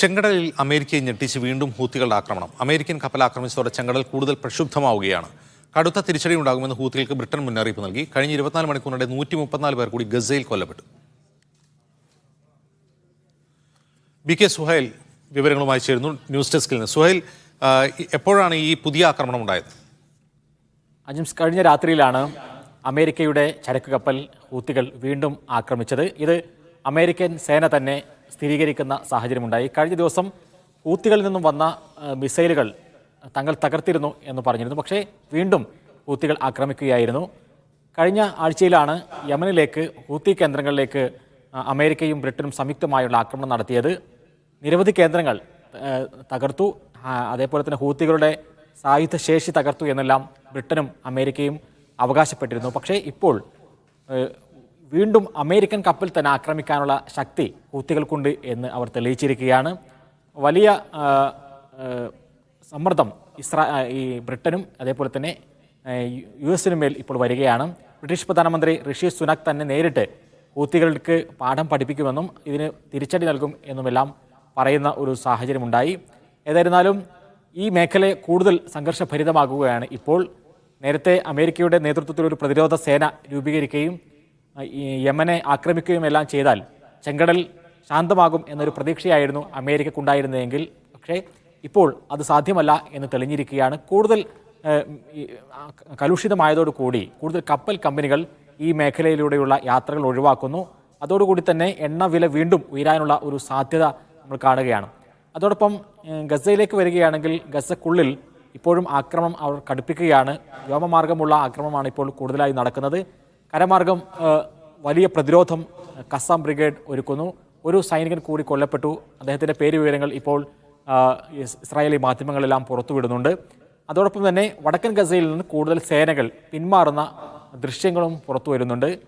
ചെങ്കടലിൽ അമേരിക്കയെ ഞെട്ടിച്ച് വീണ്ടും ഹൂത്തികളുടെ ആക്രമണം. അമേരിക്കൻ കപ്പൽ ആക്രമിച്ചതോടെ ചെങ്കടൽ കൂടുതൽ പ്രക്ഷുബ്ധമാവുകയാണ്. കടുത്ത തിരിച്ചടി ഉണ്ടാകുമെന്ന് ഹൂത്തികൾക്ക് ബ്രിട്ടൻ മുന്നറിയിപ്പ് നൽകി. കഴിഞ്ഞ ഇരുപത്തിനാല് മണിക്കൂറിനിടെ നൂറ്റി മുപ്പത്തിനാല് പേർ കൂടി ഗസയിൽ കൊല്ലപ്പെട്ടു. ബി കെ സുഹൈൽ വിവരങ്ങളുമായി ചേരുന്നു ന്യൂസ് ഡെസ്കിൽ നിന്ന്. സുഹൈൽ എപ്പോഴാണ് ഈ പുതിയ ആക്രമണം ഉണ്ടായത്? അജിംസ് കഴിഞ്ഞ രാത്രിയിലാണ് അമേരിക്കയുടെ ചരക്ക് കപ്പൽ ഹൂത്തികൾ വീണ്ടും ആക്രമിച്ചത്. ഇത് അമേരിക്കൻ സേന തന്നെ സ്ഥിരീകരിക്കുന്ന സാഹചര്യമുണ്ടായി. കഴിഞ്ഞ ദിവസം ഊത്തികളിൽ നിന്നും വന്ന മിസൈലുകൾ തങ്ങൾ തകർത്തിരുന്നു എന്ന് പറഞ്ഞിരുന്നു. പക്ഷേ വീണ്ടും ഊത്തികൾ ആക്രമിക്കുകയായിരുന്നു. കഴിഞ്ഞ ആഴ്ചയിലാണ് യമനിലേക്ക് ഊത്തി കേന്ദ്രങ്ങളിലേക്ക് അമേരിക്കയും ബ്രിട്ടനും സംയുക്തമായുള്ള ആക്രമണം നടത്തിയത്. നിരവധി കേന്ദ്രങ്ങൾ തകർത്തു. അതേപോലെ തന്നെ ഹൂത്തികളുടെ സായുധ ശേഷി തകർത്തു എന്നെല്ലാം ബ്രിട്ടനും അമേരിക്കയും അവകാശപ്പെട്ടിരുന്നു. പക്ഷേ ഇപ്പോൾ വീണ്ടും അമേരിക്കൻ കപ്പൽ തന്നെ ആക്രമിക്കാനുള്ള ശക്തി ഹൂത്തികൾക്കുണ്ട് എന്ന് അവർ തെളിയിച്ചിരിക്കുകയാണ്. വലിയ സമ്മർദ്ദം ഇസ്രാ ഈ ബ്രിട്ടനും അതേപോലെ തന്നെ യു എസിനു മേൽ ഇപ്പോൾ വരികയാണ്. ബ്രിട്ടീഷ് പ്രധാനമന്ത്രി ഋഷി സുനക് തന്നെ നേരിട്ട് ഹൂത്തികൾക്ക് പാഠം പഠിപ്പിക്കുമെന്നും ഇതിന് തിരിച്ചടി നൽകും എന്നുമെല്ലാം പറയുന്ന ഒരു സാഹചര്യമുണ്ടായി. ഏതായിരുന്നാലും ഈ മേഖല കൂടുതൽ സംഘർഷഭരിതമാകുകയാണ് ഇപ്പോൾ. നേരത്തെ അമേരിക്കയുടെ നേതൃത്വത്തിൽ ഒരു പ്രതിരോധ സേന രൂപീകരിക്കുകയും യമനെ ആക്രമിക്കുകയും എല്ലാം ചെയ്താൽ ചെങ്കടൽ ശാന്തമാകും എന്നൊരു പ്രതീക്ഷയായിരുന്നു അമേരിക്കക്കുണ്ടായിരുന്നതെങ്കിൽ. പക്ഷേ ഇപ്പോൾ അത് സാധ്യമല്ല എന്ന് തെളിഞ്ഞിരിക്കുകയാണ്. കൂടുതൽ കലുഷിതമായതോടുകൂടി കൂടുതൽ കപ്പൽ കമ്പനികൾ ഈ മേഖലയിലൂടെയുള്ള യാത്രകൾ ഒഴിവാക്കുന്നു. അതോടുകൂടി തന്നെ എണ്ണ വില വീണ്ടും ഉയരാനുള്ള ഒരു സാധ്യത നമ്മൾ കാണുകയാണ്. അതോടൊപ്പം ഗസയിലേക്ക് വരികയാണെങ്കിൽ ഗസക്കുള്ളിൽ ഇപ്പോഴും ആക്രമണം അവർ കടുപ്പിക്കുകയാണ്. വ്യോമമാർഗമുള്ള ആക്രമണമാണ് ഇപ്പോൾ കൂടുതലായി നടക്കുന്നത്. കരമാർഗം വലിയ പ്രതിരോധം കസാം ബ്രിഗേഡ് ഒരുക്കുന്നു. ഒരു സൈനികൻ കൂടി കൊല്ലപ്പെട്ടു. അദ്ദേഹത്തിന്റെ പേര് വിവരങ്ങൾ ഇപ്പോൾ ഇസ്രായേലി മാധ്യമങ്ങളെല്ലാം പുറത്തുവിടുന്നുണ്ട്. അതോടൊപ്പം തന്നെ വടക്കൻ ഗസയിൽ നിന്ന് കൂടുതൽ സേനകൾ പിന്മാറുന്ന ദൃശ്യങ്ങളും പുറത്തു വരുന്നുണ്ട്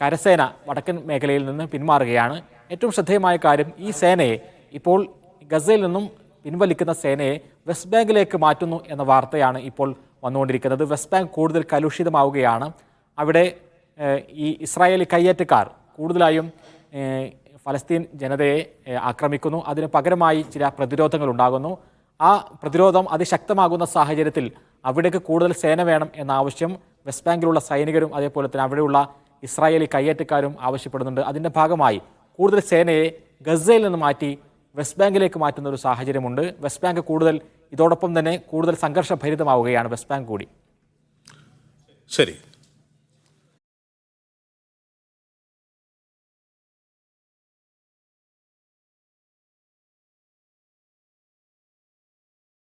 കരസേന വടക്കൻ മേഖലയിൽ നിന്ന് പിന്മാറുകയാണ്. ഏറ്റവും ശ്രദ്ധേയമായ കാര്യം ഈ സേനയെ ഇപ്പോൾ ഗസയിൽ നിന്നും പിൻവലിക്കുന്ന സേനയെ വെസ്റ്റ് ബാങ്കിലേക്ക് മാറ്റുന്നു എന്ന വാർത്തയാണ് ഇപ്പോൾ വന്നുകൊണ്ടിരിക്കുന്നത്. വെസ്റ്റ് ബാങ്ക് കൂടുതൽ കലുഷിതമാവുകയാണ്. അവിടെ ഈ ഇസ്രായേലി കയ്യേറ്റക്കാർ കൂടുതലായും ഫലസ്തീൻ ജനതയെ ആക്രമിക്കുന്നു. അതിന് പകരമായി ചില പ്രതിരോധങ്ങൾ ഉണ്ടാകുന്നു. ആ പ്രതിരോധം അതിശക്തമാകുന്ന സാഹചര്യത്തിൽ അവിടേക്ക് കൂടുതൽ സേന വേണം എന്ന ആവശ്യം വെസ്റ്റ് ബാങ്കിലുള്ള സൈനികരും അതേപോലെ തന്നെ അവിടെയുള്ള ഇസ്രായേലി കയ്യേറ്റക്കാരും ആവശ്യപ്പെടുന്നുണ്ട്. അതിന്റെ ഭാഗമായി കൂടുതൽ സേനയെ ഗസയിൽ നിന്ന് മാറ്റി വെസ്റ്റ് ബാങ്കിലേക്ക് മാറ്റുന്ന ഒരു സാഹചര്യമുണ്ട്. വെസ്റ്റ് ബാങ്ക് കൂടുതൽ ഇതോടൊപ്പം തന്നെ കൂടുതൽ സംഘർഷഭരിതമാവുകയാണ്. വെസ്റ്റ് ബാങ്ക് കൂടി. ശരി.